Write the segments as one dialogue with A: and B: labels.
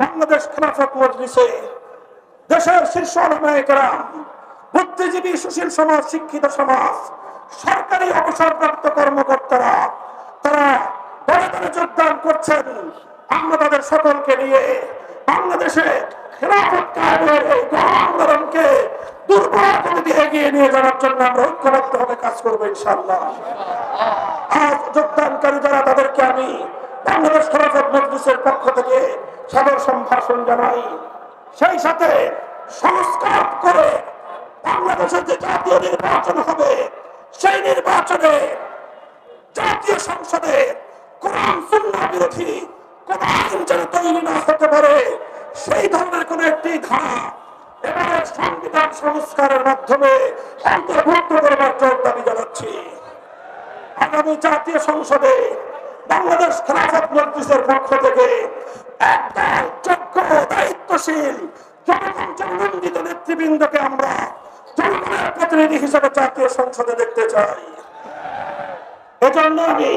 A: বাংলাদেশ খেলাফত মজলিসে দেশের শীর্ষ নায়কেরা বুদ্ধিজীবী সুশীল সমাজ, শিক্ষিত সমাজ, সরকারি অবসরপ্রাপ্ত কর্মকর্তারা, তারা দলে যোগদান করছেন আমরা তাদের সকলকে নিয়ে। বাংলাদেশে আন্দোলনকে দুর্বল এগিয়ে নিয়ে যাওয়ার জন্য আমরা ঐক্যবদ্ধ ভাবে কাজ করব ইনশাআল্লাহ। আজ যোগদানকারী যারা, তাদেরকে আমি বাংলাদেশ খেলাফত মজলিসের পক্ষ থেকে সাদর সম্ভাষণ জানাই। সেই সাথে সংস্কার করে বাংলাদেশের যে জাতীয় নির্বাচন হবে, সেই নির্বাচনে জাতীয় সংসদে না হতে পারে, সেই ধরনের একটি সংস্কারের মাধ্যমে জানাচ্ছি। জাতীয় সংসদে বাংলাদেশ পক্ষ থেকে একদল যোগ্য দায়িত্বশীল জনমন্ডিত নেতৃবৃন্দকে আমরা জনগণের প্রতিনিধি হিসেবে জাতীয় সংসদে দেখতে চাই। এজন্য আমি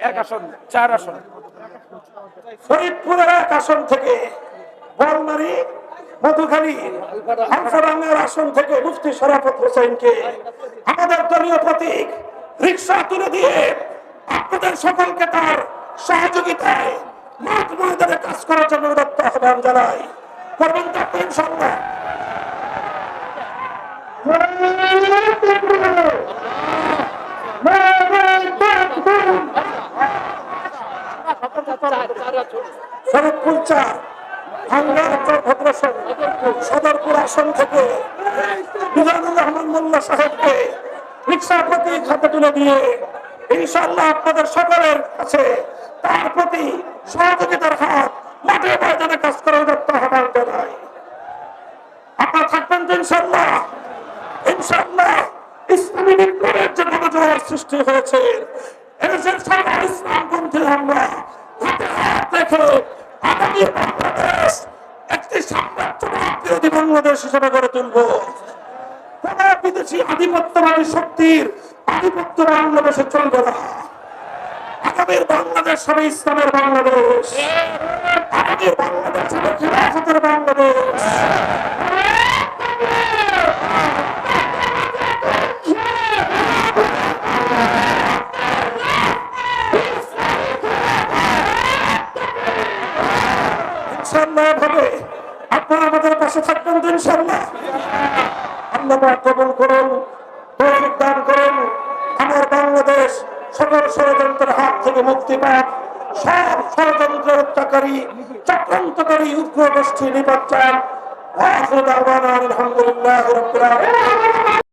B: এক আসন চার আসন।
A: ফরিদপুরের এক আসন থেকে বলমারি মধুখালী আলফারাঙ্গার আসন থেকে মুফতি হোসেনকে আমাদের দলীয় প্রতীক রিক্সা তুলে দিয়ে আপনাদের সকলকে তার সহযোগিতায় মাঠ ময়দানে কাজ করার জন্য উদত্ত আহ্বান জানাই। করবেন তো আপনি সদরপুর আসন থেকে মিজানুর রহমান মোল্লা সাহেবকে রিক্সা প্রতীক হাতে তুলে দিয়ে ইনশাল্লাহ আপনাদের সকলের কাছে তার প্রতি সহযোগিতার হাত মাঠে ময়দানে কাজ করে উদত্ত আহ্বান জানাই আপনারা থাকবেন তো ইনশাল্লাহ ইনশাল্লাহ ইসলামী বিপ্লবের যে গণজোয়ার সৃষ্টি হয়েছে, এদেশের সরকার ইসলামপন্থী আমরা হাতে হাত রেখে আগামী বাংলাদেশ একটি সাম্রাজ্যবাদ বিরোধী বাংলাদেশ হিসেবে গড়ে তুলব। বিদেশি আধিপত্যবাদী শক্তির আধিপত্য বাংলাদেশে চলবে না। আগামীর বাংলাদেশ হবে ইসলামের বাংলাদেশ। আগামীর বাংলাদেশ হবে খেলাফতের বাংলাদেশ। আপনারা আমাদের পাশে থাকবেন তো ইনশাল্লাহ আল্লাহ কবুল করুন, তৌফিক দান করুন। আমার বাংলাদেশ সকল ষড়যন্ত্রের হাত থেকে মুক্তি পাক। সব ষড়যন্ত্র হত্যাকারী চক্রান্তকারী উগ্র গোষ্ঠী নিপত্যান আলহামদুলিল্লাহ